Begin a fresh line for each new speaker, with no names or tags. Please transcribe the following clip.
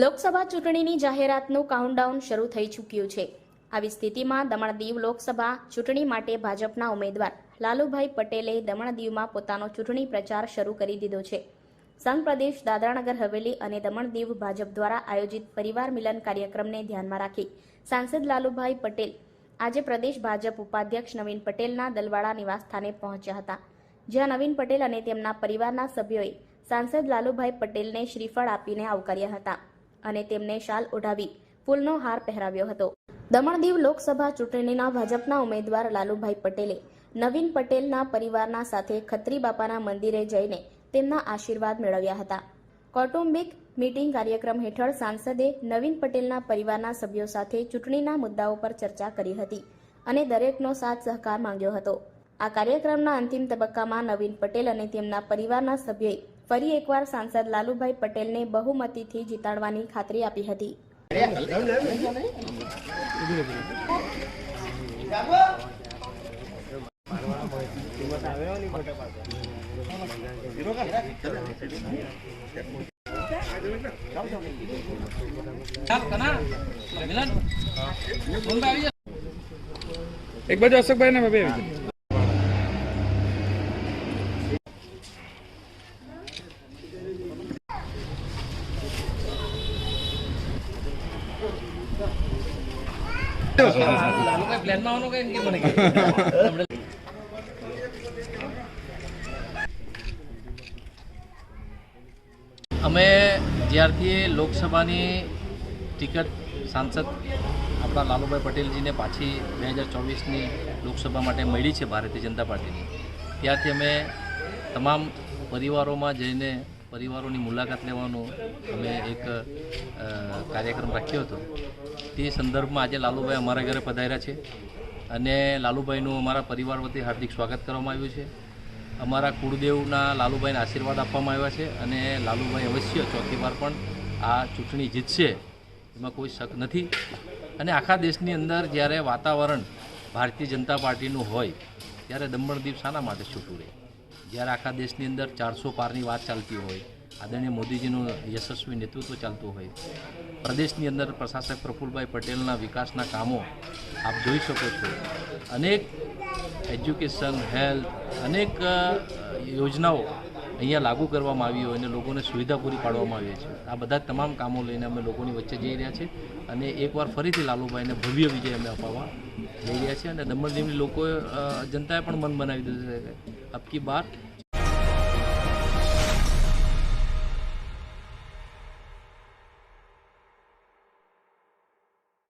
લોકસભા ચૂંટણીની જાહેરાતનું કાઉન્ટડાઉન શરૂ થઈ ચૂક્યું છે. આવી સ્થિતિમાં દમણ દીવ લોકસભા ચૂંટણી માટે ભાજપના ઉમેદવાર લાલુભાઈ પટેલે દમણ દીવમાં પોતાનો ચૂંટણી પ્રચાર શરૂ કરી દીધો છે. સંઘ પ્રદેશ દાદરાનગર હવેલી અને દમણ દીવ ભાજપ દ્વારા આયોજિત પરિવાર મિલન કાર્યક્રમને ધ્યાનમાં રાખી સાંસદ લાલુભાઈ પટેલ, આજે પ્રદેશ ભાજપ ઉપાધ્યક્ષ નવીન પટેલના દલવાડા નિવાસસ્થાને પહોંચ્યા હતા. જ્યાં નવીન પટેલ અને તેમના પરિવારના સભ્યોએ સાંસદ લાલુભાઈ પટેલને શ્રીફળ આપીને આવકાર્યા હતા. અને તેમને શાલ ઓઢાવી ફૂલનો હાર પહેરાવ્યો હતો. દમણ દીવ લોકસભા ચૂંટણીના ભાજપના ઉમેદવાર લાલુભાઈ પટેલે નવીન પટેલના પરિવારના સાથે ખત્રી બાપાના મંદિરે જઈને તેમના આશીર્વાદ મેળવ્યા હતા. કૌટુંબિક મીટિંગ કાર્યક્રમ હેઠળ સાંસદે નવીન પટેલના પરિવારના સભ્યો સાથે ચૂંટણીના મુદ્દાઓ પર ચર્ચા કરી હતી અને દરેકનો સાથ સહકાર માંગ્યો હતો. આ કાર્યક્રમના અંતિમ તબક્કામાં નવીન પટેલ અને તેમના પરિવારના સભ્યોએ ફરી એકવાર સાંસદ લાલુભાઈ પટેલને બહુમતીથી જીતાડવાની ખાતરી આપી હતી.
એક બાજુ અશોકભાઈ ને બે.
અમે જ્યારથી લોકસભાની ટિકિટ સાંસદ આપણા લાલુભાઈ પટેલજીને પાછી બે હજાર ચોવીસની લોકસભા માટે મળી છે ભારતીય જનતા પાર્ટીની. ત્યારથી અમે તમામ પરિવારોમાં જઈને પરિવારોની મુલાકાત લેવાનો અમે એક કાર્યક્રમ રાખ્યો હતો. તે સંદર્ભમાં આજે લાલુભાઈ અમારા ઘરે પધાર્યા છે. અને લાલુભાઈનું અમારા પરિવાર વતી હાર્દિક સ્વાગત કરવામાં આવ્યું છે. અમારા કુળદેવના લાલુભાઈને આશીર્વાદ આપવામાં આવ્યા છે અને લાલુભાઈ અવશ્ય ચોથી વાર પણ આ ચૂંટણી જીતશે, એમાં કોઈ શક નથી. અને આખા દેશની અંદર જ્યારે વાતાવરણ ભારતીય જનતા પાર્ટીનું હોય, ત્યારે દમણદીપ શાના માટે છૂટું રહે. જ્યારે આખા દેશની અંદર ચારસો પારની વાત ચાલતી હોય આદરણીય મોદીજીનું યશસ્વી નેતૃત્વ ચાલતું હોય. પ્રદેશની અંદર પ્રશાસક પ્રફુલભાઈ પટેલના વિકાસના કામો આપ જોઈ શકો છો. અનેક એજ્યુકેશન, હેલ્થ, અનેક યોજનાઓ અહીંયા લાગુ કરવામાં આવી હોય અને લોકોને સુવિધા પૂરી પાડવામાં આવી છે. આ બધા તમામ કામો લઈને અમે લોકોની વચ્ચે જઈ રહ્યા છીએ અને એકવાર ફરીથી લાલુભાઈને ભવ્ય વિજય અમે અપાવવા જઈ રહ્યા છીએ અને દમણ દીવની લોકોએ જનતાએ પણ મન બનાવી દીધું છે. અબકી બાર